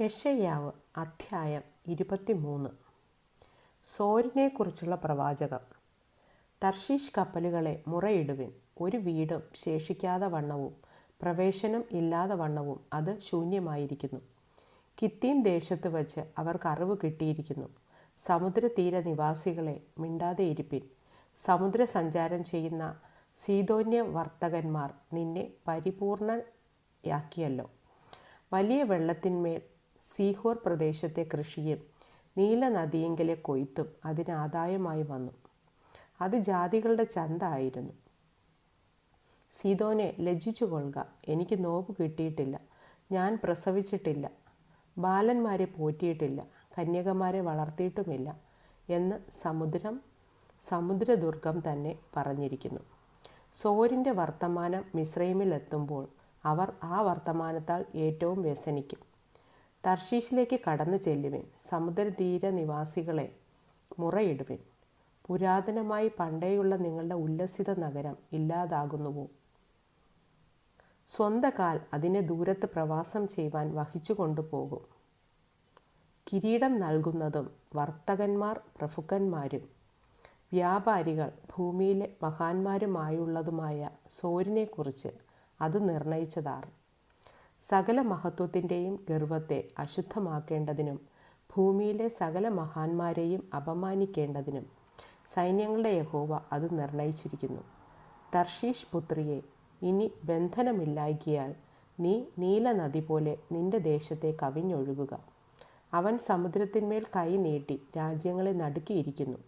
യെശയ്യാവ് അധ്യായം ഇരുപത്തിമൂന്ന്. സോരിനെക്കുറിച്ചുള്ള പ്രവാചകം. തർഷീഷ് കപ്പലുകളെ മുറയിടുവിൻ. ഒരു വീടും ശേഷിക്കാതെ വണ്ണവും പ്രവേശനം ഇല്ലാതെ വണ്ണവും അത് ശൂന്യമായിരിക്കുന്നു. കിത്തീം ദേശത്ത് വച്ച് അവർക്ക് അറിവ് കിട്ടിയിരിക്കുന്നു. സമുദ്രതീര നിവാസികളെ മിണ്ടാതെ ഇരിപ്പിൻ. സമുദ്ര സഞ്ചാരം ചെയ്യുന്ന സീതോന്യ വർത്തകന്മാർ നിന്നെ പരിപൂർണയാക്കിയല്ലോ. വലിയ വെള്ളത്തിന്മേൽ സീഹോർ പ്രദേശത്തെ കൃഷിയും നീല നദിയെങ്കിലെ കൊയ്ത്തും അതിന് ആദായമായി വന്നു. അത് ജാതികളുടെ ചന്ത ആയിരുന്നു. സീതോനെ ലജ്ജിച്ചു കൊള്ളുക. എനിക്ക് നോവ് കിട്ടിയിട്ടില്ല. ഞാൻ പ്രസവിച്ചിട്ടില്ല. ബാലന്മാരെ പോറ്റിയിട്ടില്ല. കന്യകമാരെ വളർത്തിയിട്ടുമില്ല എന്ന് സമുദ്രം സമുദ്രദുർഗം തന്നെ പറഞ്ഞിരിക്കുന്നു. സോരിന്റെ വർത്തമാനം മിശ്രൈമിലെത്തുമ്പോൾ അവർ ആ വർത്തമാനത്താൽ ഏറ്റവും വ്യസനിക്കും. തർഷീഷിലേക്ക് കടന്നു ചെല്ലുവിൻ. സമുദ്രതീര നിവാസികളെ മുറയിടുവിൻ. പുരാതനമായി പണ്ടേയുള്ള നിങ്ങളുടെ ഉല്ലസിത നഗരം ഇല്ലാതാകുന്നുവോ? സ്വന്തകാൽ അതിനെ ദൂരത്ത് പ്രവാസം ചെയ്യുവാൻ വഹിച്ചു കൊണ്ടുപോകും കിരീടം നൽകുന്നതും വർത്തകന്മാർ പ്രഭുക്കന്മാരും വ്യാപാരികൾ ഭൂമിയിലെ മഹാന്മാരുമായുള്ളതുമായ സോരിനെക്കുറിച്ച് അത് നിർണയിച്ചതാർ. സകല മഹത്വത്തിന്റെയും ഗർവത്തെ അശുദ്ധമാക്കേണ്ടതിനും ഭൂമിയിലെ സകല മഹാന്മാരെയും അപമാനിക്കേണ്ടതിനും സൈന്യങ്ങളുടെ യഹോവ അത് നിർണയിച്ചിരിക്കുന്നു. തർഷീഷ് പുത്രിയെ ഇനി ബന്ധനമില്ലായിക്കിയാൽ നീ നീല നദി പോലെ നിന്റെ ദേശത്തെ കവിഞ്ഞൊഴുകുക. അവൻ സമുദ്രത്തിന്മേൽ കൈ നീട്ടി രാജ്യങ്ങളെ നടുക്കിയിരിക്കുന്നു.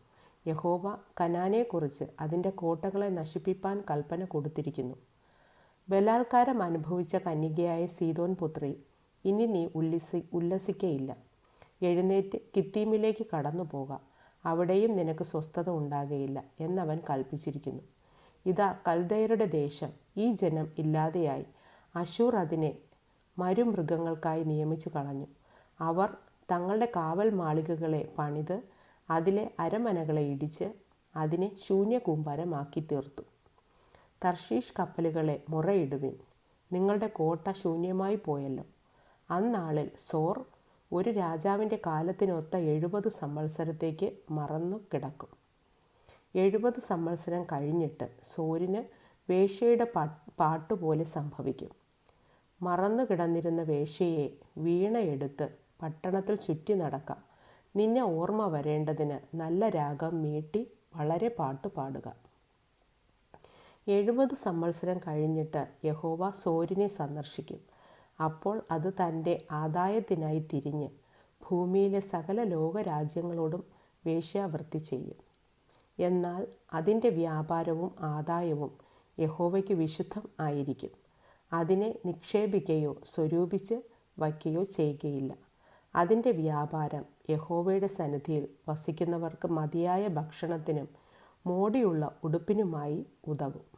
യഹോവ കനാനെക്കുറിച്ച് അതിന്റെ കോട്ടകളെ നശിപ്പിപ്പാൻ കൽപ്പന കൊടുത്തിരിക്കുന്നു. ബലാത്കാരം അനുഭവിച്ച കന്യകയായ സീതോൻ പുത്രി ഇനി നീ ഉല്ലസി ഉല്ലസിക്കയില്ല. എഴുന്നേറ്റ് കിത്തീമിലേക്ക് കടന്നു പോകാം. അവിടെയും നിനക്ക് സ്വസ്ഥത ഉണ്ടാകുകയില്ല എന്നവൻ കൽപ്പിച്ചിരിക്കുന്നു. ഇതാ കൽദയരുടെ ദേശം. ഈ ജനം ഇല്ലാതെയായി. അശൂർ അതിനെ മരുമൃഗങ്ങൾക്കായി നിയമിച്ചു കളഞ്ഞു. അവർ തങ്ങളുടെ കാവൽ മാളികകളെ പണിത് അതിലെ അരമനകളെ ഇടിച്ച് അതിനെ ശൂന്യകൂമ്പാരമാക്കി തീർത്തു. തർഷീഷ് കപ്പലുകളെ മുറയിടുവിൻ. നിങ്ങളുടെ കോട്ട ശൂന്യമായി പോയല്ലോ. അന്നാളിൽ സോർ ഒരു രാജാവിന്റെ കാലത്തിനൊത്ത എഴുപത് സംവത്സരത്തേക്ക് മറന്നു കിടക്കും. എഴുപത് സംവത്സരം കഴിഞ്ഞിട്ട് സോരിന് വേശ്യയുടെ പാട്ടുപോലെ സംഭവിക്കും. മറന്നു കിടന്നിരുന്ന വേശ്യയെ വീണയെടുത്ത് പട്ടണത്തിൽ ചുറ്റി നടക്കാം. നിന്നെ ഓർമ്മ വരേണ്ടതിന് നല്ല രാഗം മീട്ടി വളരെ പാട്ട് പാടുക എഴുപത് സംവത്സരം കഴിഞ്ഞിട്ട് യഹോവ സോരിനെ സന്ദർശിക്കും. അപ്പോൾ അത് തന്റെ ആദായത്തിനായി തിരിഞ്ഞ് ഭൂമിയിലെ സകല ലോകരാജ്യങ്ങളോടും വേശ്യാവൃത്തി ചെയ്യും. എന്നാൽ അതിന്റെ വ്യാപാരവും ആദായവും യഹോവയ്ക്ക് വിശുദ്ധം ആയിരിക്കും. അതിനെ നിക്ഷേപിക്കുകയോ സ്വരൂപിച്ച് വയ്ക്കുകയോ ചെയ്യുകയില്ല. അതിന്റെ വ്യാപാരം യഹോവയുടെ സന്നിധിയിൽ വസിക്കുന്നവർക്ക് മതിയായ ഭക്ഷണത്തിനും മോടിയുള്ള ഉടുപ്പിനുമായി ഉതകും.